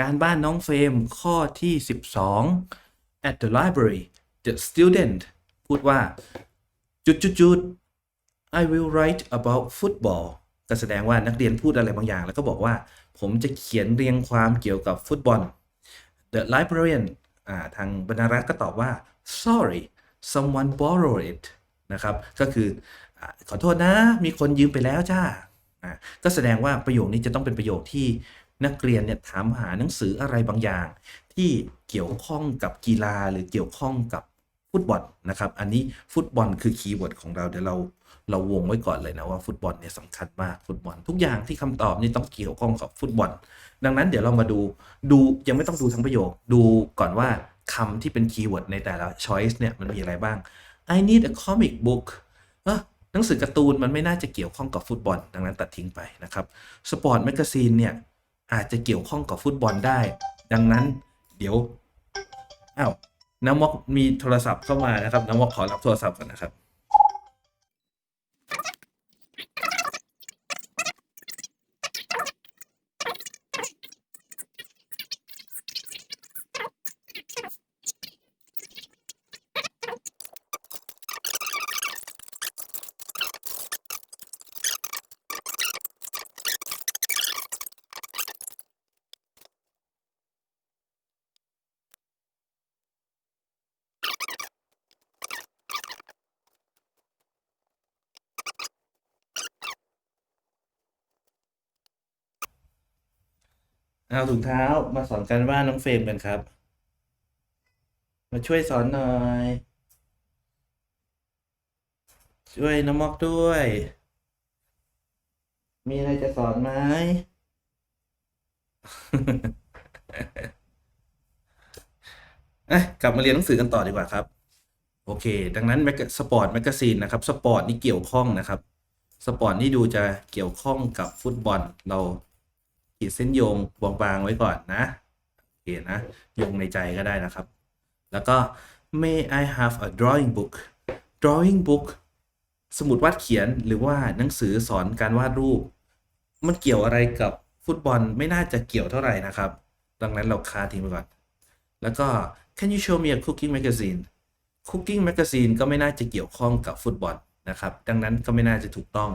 การบ้านน้องเฟรมข้อที่ 12 at the library the student พูดว่า จุดจุดจุด I will write about football ก็แสดงว่านักเรียนพูดอะไรบางอย่าง แล้วก็บอกว่า ผมจะเขียนเรียงความเกี่ยวกับฟุตบอล The librarian อ่าทางบรรณารักษ์ก็ตอบว่า sorry someone borrowed it นะครับ ก็คืออขอโทษนะ มีคนยืมไปแล้วจ้าอ่าก็แสดงว่าประโยคนี้จะต้องเป็นประโยคที่ นักเรียนเนี่ยถามหาหนังสืออะไรบางอย่าง ที่เกี่ยวข้องกับกีฬาหรือเกี่ยวข้องกับฟุตบอลนะครับ อันนี้ฟุตบอลคือคีย์เวิร์ดของเราเดี๋ยวเราเราวงไว้ก่อนเลยนะว่าฟุตบอลเนี่ยสำคัญมากฟุตบอล ทุกอย่างที่คำตอบนี่ต้องเกี่ยวข้องกับฟุตบอล ดังนั้นเดี๋ยวเรามาดูดูยังไม่ต้องดูทั้งประโยค ดูก่อนว่าคำที่เป็นคีย์เวิร์ดในแต่ละ choice เนี่ยมันมีอะไรบ้าง I need a comic book อ้อหนังสือการ์ตูนมันไม่น่าจะเกี่ยวข้องกับฟุตบอล ดังนั้นตัดทิ้งไปนะครับสปอร์ตแมกกาซีนเนี่ย อาจจะเกี่ยวข้องกับฟุตบอลได้ ดังนั้นเดี๋ยวอ้าวน้ำมอกมีโทรศัพท์เข้ามานะครับน้ำมอกขอรับโทรศัพท์ก่อนนะครับ เอาถุงเท้ามาสอนการบ้านน้องเฟรมกันครับ มาช่วยสอนหน่อย ช่วยน้องมอกด้วย มีอะไรจะสอนไหม เอ้ยกลับมาเรียนหนังสือกันต่อดีกว่าครับ โอเค ดังนั้นแมกสปอร์ตแมกกาซีนนะครับ สปอร์ตนี่เกี่ยวข้องนะครับ สปอร์ตนี่ดูจะเกี่ยวข้องกับฟุตบอลเรา ขีดเส้นโยงบางๆไว้ก่อนนะโอเคนะโยงในใจก็ได้นะครับ แล้วก็ may I have a drawing book drawing book สมุดวาดเขียนหรือว่าหนังสือสอนการวาดรูป มันเกี่ยวอะไรกับฟุตบอลไม่น่าจะเกี่ยวเท่าไหร่นะครับ ดังนั้นเราคาทิ้งไปก่อน แล้วก็ can you show me a cooking magazine cooking magazine ก็ไม่น่าจะเกี่ยวข้องกับฟุตบอล นะครับ ดังนั้นก็ไม่น่าจะถูกต้อง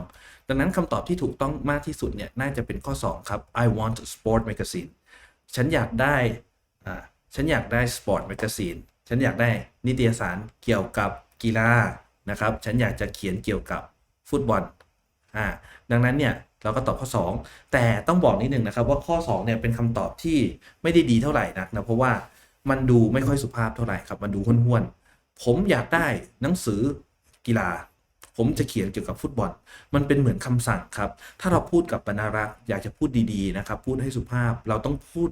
ดังนั้นคำตอบที่ถูกต้องมากที่สุดเนี่ยน่าจะเป็นข้อ 2 ครับ I want a sport magazine ฉันอยากได้อ่าฉันอยากได้ sport magazine ฉันอยากได้นิตยสารเกี่ยวกับกีฬานะครับ ฉันอยากจะเขียนเกี่ยวกับฟุตบอลอ่าดังนั้นเนี่ยเราก็ตอบข้อ 2 แต่ต้องบอกนิดนึงนะครับว่าข้อ2เนี่ยเป็นคำตอบที่ไม่ได้ดีเท่าไหร่นักนะเพราะว่ามันดูไม่ค่อยสุภาพเท่าไหร่ครับ มันดูห้วนๆผมอยากได้หนังสือกีฬา ผมจะเขียนเกี่ยวกับฟุตบอล มันเป็นเหมือนคำสั่งครับ ถ้าเราพูดกับบรรณารักษ์อยากจะพูดดีๆนะครับ พูดให้สุภาพ เราต้องพูด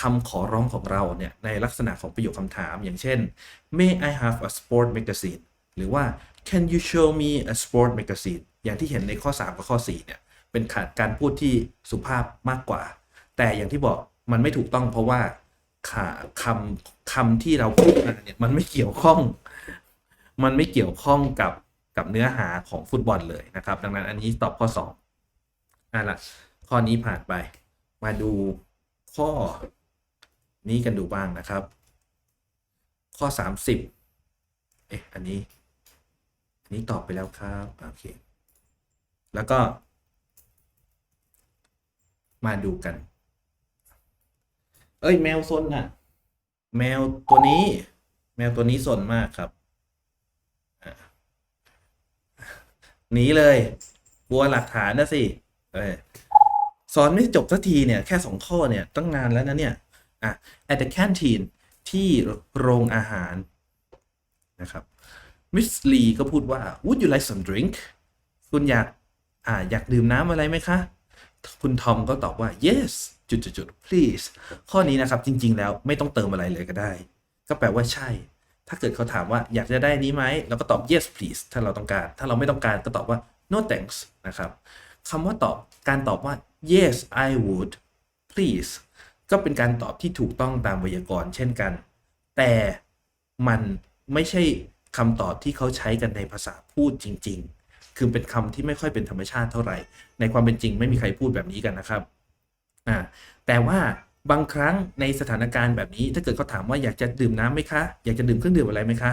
คำขอร้องของเราเนี่ยในลักษณะของประโยคคำถาม อย่างเช่น May I have a sport magazine หรือว่า Can you show me a sport magazine อย่างที่เห็นในข้อ 3 กับข้อ 4 เนี่ย เป็นาการพูดที่สุภาพมากกว่า แต่อย่างที่บอกมันไม่ถูกต้องเพราะว่าขาคำคำที่เราพูดมาเนี่ยมันไม่เกี่ยวข้อง มันไม่เกี่ยวข้องกับ กับเนื้อหาของฟุตบอลเลยนะครับ ดังนั้นอันนี้ตอบข้อ2อะละข้อนี้ผ่านไป มาดูข้อนี้กันดูบ้างนะครับ ข้อ 30เอ๊ะอันนี้ อันนี้ตอบไปแล้วครับโอเคแล้วก็ มาดูกัน เอ้ย แมวซนน่ะ แมวตัวนี้ แมวตัวนี้ซนมากครับ หนีเลยกลัวหลักฐานนะสิเออสอนไม่จบสักทีเนี่ยแค่สองข้อเนี่ยตั้งนานแล้วนะเนี่ยอะ at the canteen ที่โรงอาหารนะครับมิสลีก็พูดว่า would you like some drink คุณอยากอ่าอยากดื่มน้ำอะไรไหมคะ คุณทอมก็ตอบว่า yes จุดจุดจุด please ข้อนี้นะครับจริงๆแล้วไม่ต้องเติมอะไรเลยก็ได้ ก็แปลว่าใช่ ถ้าเกิดเขาถามว่าอยากจะได้นี้ไหมเราก็ตอบ yes please ถ้าเราต้องการ ถ้าเราไม่ต้องการก็ตอบว่า no thanks นะครับคำว่าตอบการตอบว่า yes I would please ก็เป็นการตอบที่ถูกต้องตามไวยากรณ์เช่นกัน แต่มันไม่ใช่คำตอบที่เขาใช้กันในภาษาพูดจริง ๆ คือเป็นคำที่ไม่ค่อยเป็นธรรมชาติเท่าไหร่ ในความเป็นจริงไม่มีใครพูดแบบนี้กันนะครับ อ่า แต่ว่า บางครั้งในสถานการณ์แบบนี้ ถ้าเกิดเขาถามว่าอยากจะดื่มน้ำไหมคะ อยากจะดื่มเครื่องดื่มอะไรไหมคะ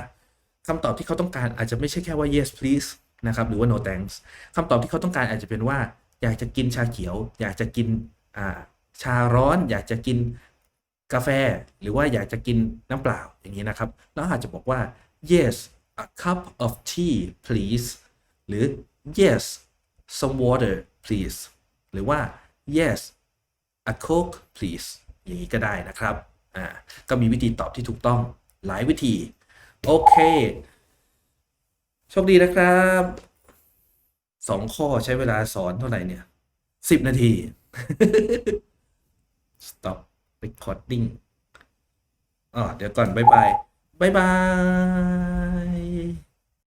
คำตอบที่เขาต้องการอาจจะไม่ใช่แค่ว่า yes please นะครับหรือว่า no thanks คำตอบที่เขาต้องการอาจจะเป็นว่า อยากจะกินชาเขียว อยากจะกินาชาร้อน อยากจะกินกาแฟ หรือว่าอยากจะกินน้ำเปล่าอย่างนี้นะครับแล้วอาจจะบอกว่า yes a cup of tea please หรือ yes some water please หรือว่า yes a coke please อย่างนี้ก็ได้นะครับ อ่า ก็มีวิธีตอบที่ถูกต้องหลายวิธี โอเค โชคดีนะครับสองข้อใช้เวลาสอนเท่าไหร่เนี่ยสิบนาที stop recording อ๋อเดี๋ยวก่อน บ๊ายบาย บ๊ายบาย